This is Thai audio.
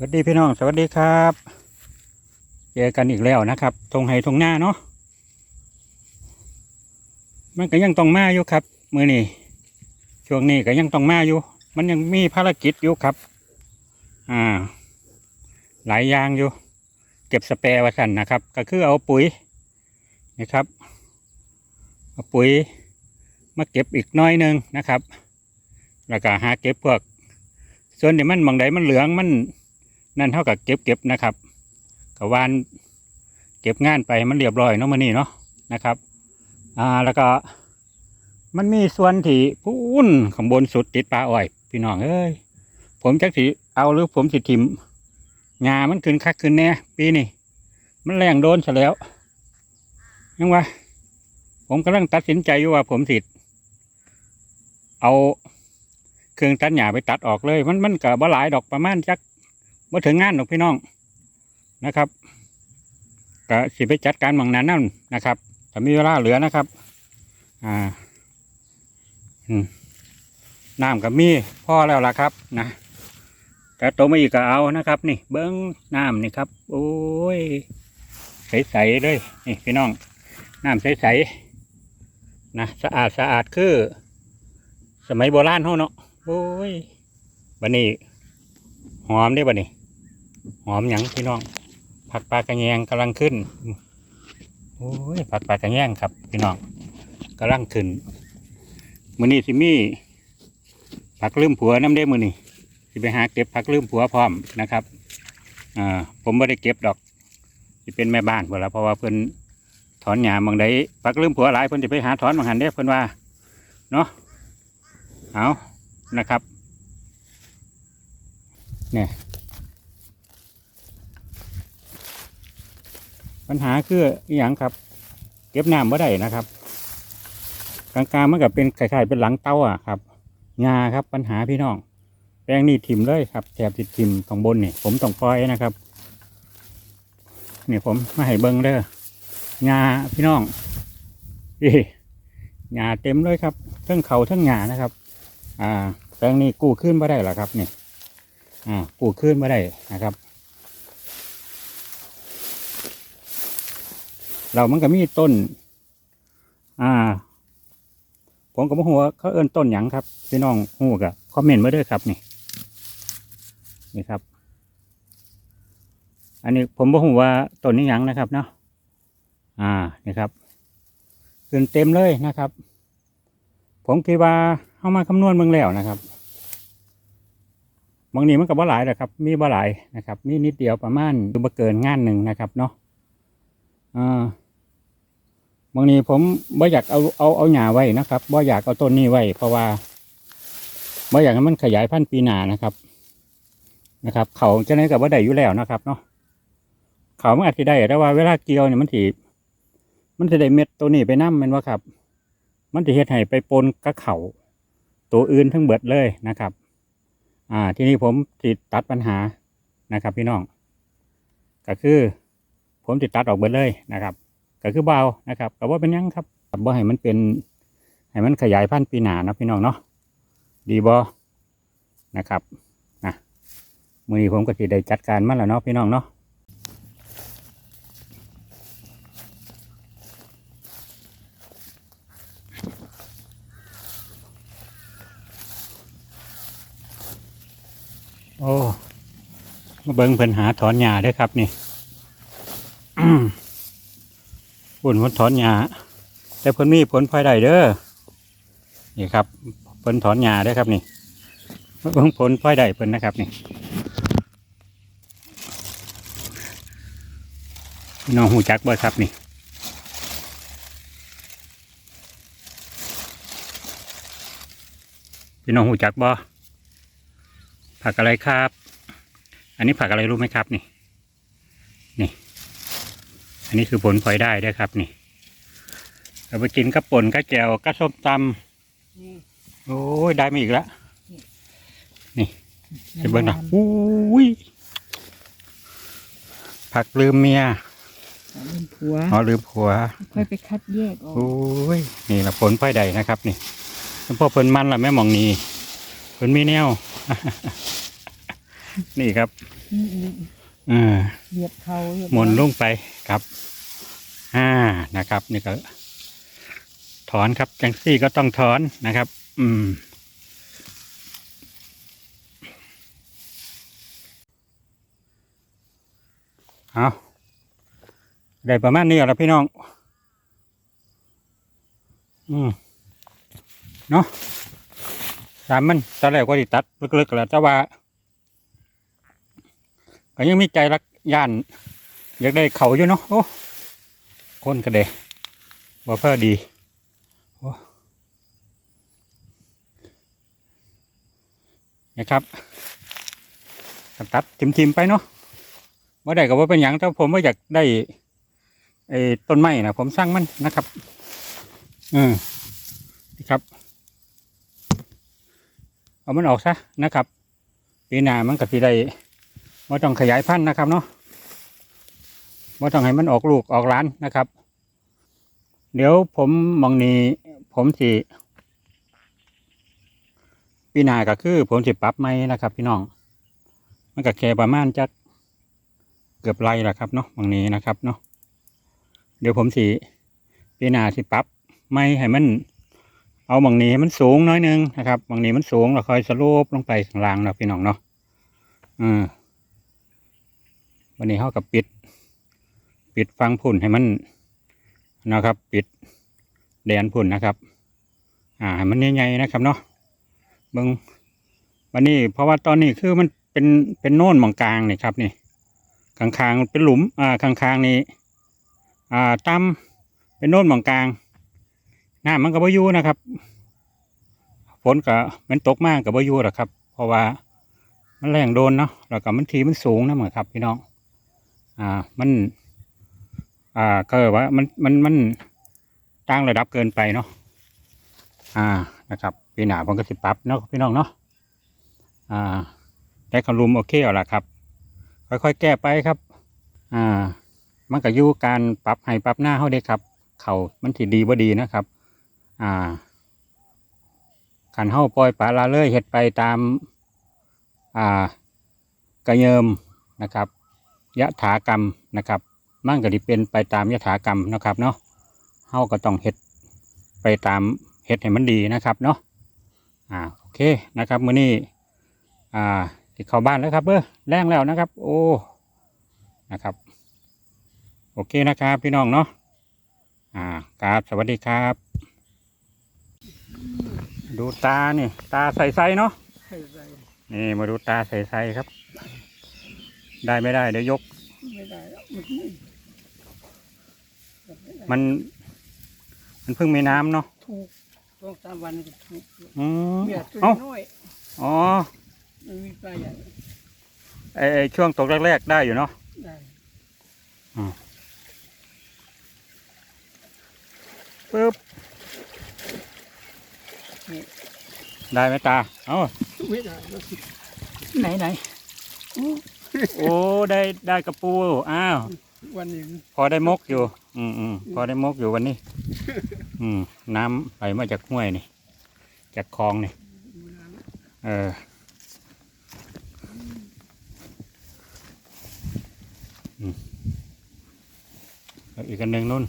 สวัสดีพี่น้องสวัสดีครับเจอกันอีกแล้วนะครับทงไห้ทงหน้าเนาะมันก็ยังต้องมาอยู่ครับ มือนี้ช่วงนี้ก็ยังต้องมาอยู่ มันยังมีภารกิจอยู่ครับ อ่า หลายอย่างอยู่ เก็บสเปรย์ไว้สั่นนะครับ ก็คือเอาปุ๋ยนะครับเอาปุ๋ยมาเก็บอีกน้อยหนึงนะครับ แล้วก็หาเก็บพวก ส่วนที่มันบางใดมันเหลืองมัน นั่นเท่ากับเก็บเก็บนะครับกับวานเก็บงานไปมันเรียบร้อยเนาะมันนี่เนาะนะครับ อ่าแล้วก็ มันมีส่วนที่พูนข้างบนสุดติดปลาอ้อย พี่น้องเอ้ยผมจักสิเอาหรือผมสิทิมงามันขึ้นคักขึ้นแน่ปีนี้มันแรงโดนซะแล้วยังวะผมกำลังตัดสินใจอยู่ว่าผมสิเอาเครื่องตัดหญ้าไปตัดออกเลย มันมันก็บ่หลายดอกประมาณจัก บ่ถึงงานดอกพี่น้องนะครับก็สิไปจัดการหมองนั้นนั่นนะครับถ้ามีเวลาเหลือนะครับ อ่าน้ำกับมีพ่อแล้วล่ะครับนะแต่โตมาอีกก็เอานะครับ นี่ เบิ้งน้ำนี่ครับ โอ้ยใสๆเลยนี่พี่น้องน้ำใสๆนะสะอาดสะอาดคือ สมัยโบราณเฮาเนาะโอ้ยบันนี้หอมได้บันนี้ อมหยังพี่น้องผักปลากระแยงกำลังขึ้นโอ้ยผักปลากระแยงครับ พี่น้องกำลังขึ้นมือนี้สิมีผักลืมผัวน้ำได้มือนี้สิไปหาเก็บผักลืมผัวพร้อมนะครับอ่าผมไม่ได้เก็บดอกสิเป็นแม่บ้านเพื่อละเพราะว่าเพิ่อนถอนหญ้าบางใดผักลืมผัวหลายเพิ่อนจะไปหาถอนบางหันเด้เพิ่อนว่าเนาะเอานะครับเนี่ย ปัญหาคืออหย่างครับ เก็บน้ำไม่ได้นะครับ กลางๆมันกับเป็นคล้ายๆเป็นหลังเต้าอะครับงาครับปัญหาพี่น้อง แปลงนี่ถิ่มเลยครับแถบติดถิ่มตรงบนนี่ผมต้องปล่อยนะครับนี่ผมมาให้เบิ้งเด้องาพี่น้องนี่งาเต็มเลยครับทั้งเขาทั้งงานะครับ อ่า แปลงนี้กู้ขึ้นไม่ได้หรอครับนี่อ่ากู้ขึ้นไม่ได้นะครับ เรามันก็มีต้น อ่า ผมก็บ่ฮู้ว่าเขาเอิ้นต้นหยังครับพี่น้องฮู้ก็คอมเมนต์มาด้วยครับนี่ นี่ครับ อันนี้ผมบ่ฮู้ว่าต้นนี้หยังนะครับ เนาะ อ่า นี่ครับขึ้นเต็มเลยนะครับ ผมคิดว่าเข้ามาคำนวณเมืองแล้วนะครับบางนี้มันก็บ่หลายแหละครับ มีบ่หลายนะครับ มีนิดเดียวประมาณดูบ่เกินงานหนึ่งนะครับเนาะ อ่าบางนี้ผมบ่อยากเอาเอาเอาหญ้าไว้นะครับบ่อยากเอาต้นนี้ไว้ เพราะว่าบ่อยากให้มันขยายพันธุ์ปีหนานะครับ นะครับ เขาจะได้กับว่าได้อยู่แล้วนะครับเนาะเขามันอาจจะได้แต่ว่าเวลาเกี่ยวเนี่ยมันถีมันจะได้เม็ดตัวนี้ไปน้ำแมันว่าครับ มันจะเฮ็ดให้ไปปนกับเขาตัวอื่นทั้งเบิดเลยนะครับ อ่า ทีนี้ผมติดตัดปัญหานะครับ พี่น้อง ก็คือ ผมติดตัดออกเบิดเลยนะครับก็คือเบานะครับแต่ว่าเป็นยังครับบ่ให้มันเป็นให้มันขยายพันธุ์ปีหนานะพี่น้องเนาะดีบอนะครับนะมือนี้ผมก็สิได้จัดการมันแล้วเนาะพี่น้องเนาะโอ้มาเบิ่งเพิ่นหาถอนหญ้าด้วยครับนี่ ปุ่นเพิ่นถอนหญ้าแต่เพิ่นมีผลพลอยได้เด้อนี่ครับเพิ่นถอนหญ้าเด้ครับนี่เบิ่งผลพลอยได้เพิ่นนะครับนี่พี่น้องหูจักบ่ครับนี่พี่น้องหูจักบ่ผักอะไรครับ อันนี้ผักอะไรรู้ไหมครับนี่ อันนี้คือผลพลอยได้เด้วยครับนี่เอาไปกินกับป่นกับแจวกับส้มตนี่ำโอ้ยได้มาอีกแล้วนี่เห็นเบิ้งนะอุ้ยผักลืมเมียลืมผัวอ๋อลืมผัวค่อยไปคัดแยกออกโอ้ยนี่ละผลพลอยได้นะครับนี่แล้วพอเพิ่นมันละแม่หมองนี้เพิ่นมีแนวนี่ครับนี่ อีกอ่าเหยียบเขาเหยียบหมุนลงไปครับอ่านะครับ นี่ก็ ถอนครับจังซี่ก็ต้องถอนนะครับ อืม เอาได้ประมาณนี้แล้วพี่น้อง อืม เนาะสามมันตอนแรกก็ติตัด ลึกๆแล้วแต่ว่า ก็ยังมีใจรักย่าน อยากได้เขาอยู่เนาะโอ้คนกระเดบ่เพื่อดีโอ้นะครับตัดทิมๆไปเนาะว่าได้ก็ว่าเป็นอย่างแต่ผมว่าอยากได้ไอ้ต้นไม้นะผมสร้างมันนะครับอืมนี่ครับ เอามันออกซะนะครับ ปีหน้ามันก็สิได้ ว่าต้องขยายพันธุ์นะครับเนาะว่าต้องให้มันออกลูกออกหล้านนะครับ เดี๋ยวผมมองนี้ผมสิปีหน้าก็คือ ผมสิปรับไม่นะครับ พี่น้อง มันก็แค่ประมาณจักเกือบไรละครับเนาะมองนี้นะครับเนาะเดี๋ยวผมสิปีหน้าสิปรับไม่ให้มัน เอามองนี้ให้มันสูงน้อยหนึงนะครับมองนี้มันสูงเราค่อยสโลปลงไปข้างล่างเนาะพี่น้องเนาะอืม วันนี้เขากับปิด ปิดฟังพุ่นให้มันนะครับ ปิดแดนพุ่นนะครับ อ่าให้มันใหญ่ๆนะครับเนาะเบิงวันนี้เพราะว่าตอนนี้คือมันเป็นเป็นโน่นหมองกลางนี่ครับนี่ข้างๆเป็นหลุมอ่าข้างๆนี่อ่าต่ำเป็นโน่นหมองกลางหน้ำมันก็บ่อยู่นะครับฝนก็มันตกมากกับบอยู่หรอครับ เพราะว่ามันแรงโดนเนาะแล้วก็มันทีมันสูงนะเหมือนครับพี่น้อง อ่ามัน อ่าก็ว่ามันมันมันตั้งระดับเกินไปเนาะอ่านะครับปีหน้าผมก็สิปรับเนาะพี่น้องเนาะอ่าได้คำรุมโอเคเอาละครับ ค่อยๆ แก้ไปครับ อ่า มันก็อยู่การปรับให้ปรับหน้าเขาเด้ครับ เขามันสิดีบ่ดีนะครับ อ่าขันเฮาปล่อยปลาละเลยเฮ็ดไปตาม อ่ากระเยิมนะครับ ยะถากรรมนะครับมันก็ดิเป็นไปตามยถากรรมนะครับเนาะเฮาก็ต้องเฮ็ดไปตามเฮ็ดให้มันดีนะครับเนาะอ่าโอเคนะครับมื้อนี้อ่าสิเข้าบ้านแล้วครับเบ้อแรงแล้วนะครับ โอ้นะครับ โอเคนะครับพี่น้องเนาะอ่าครับสวัสดีครับ ดูตานี่ ตาใสๆเนาะนี่มาดูตาใสๆครับ ได้ไม่ได้เดี๋ยวยก ไม่ได้แล้วมัน มันเพิ่งมีน้ำเนาะถูกสองสามวันก็ถูกอืมเมียตัวเอ้าน้อยอ๋อมันมีปลาใหญ่ไอไอ้ช่วงตกแรกๆได้อยู่เนาะได้ปึ๊บได้ไหมตา เอ้าไม่ได้แล้วสิไหนไหนอู้ โอ้ได้ได้กระปูอ้าววันนี้พอได้มกอยู่ อืมอืมพอได้มกอยู่วันนี้ อืมน้ำไหลมาจากห้วยนี่ จากคลองนี่ เอออืมแล้วอีกอันหนึ่งนู่น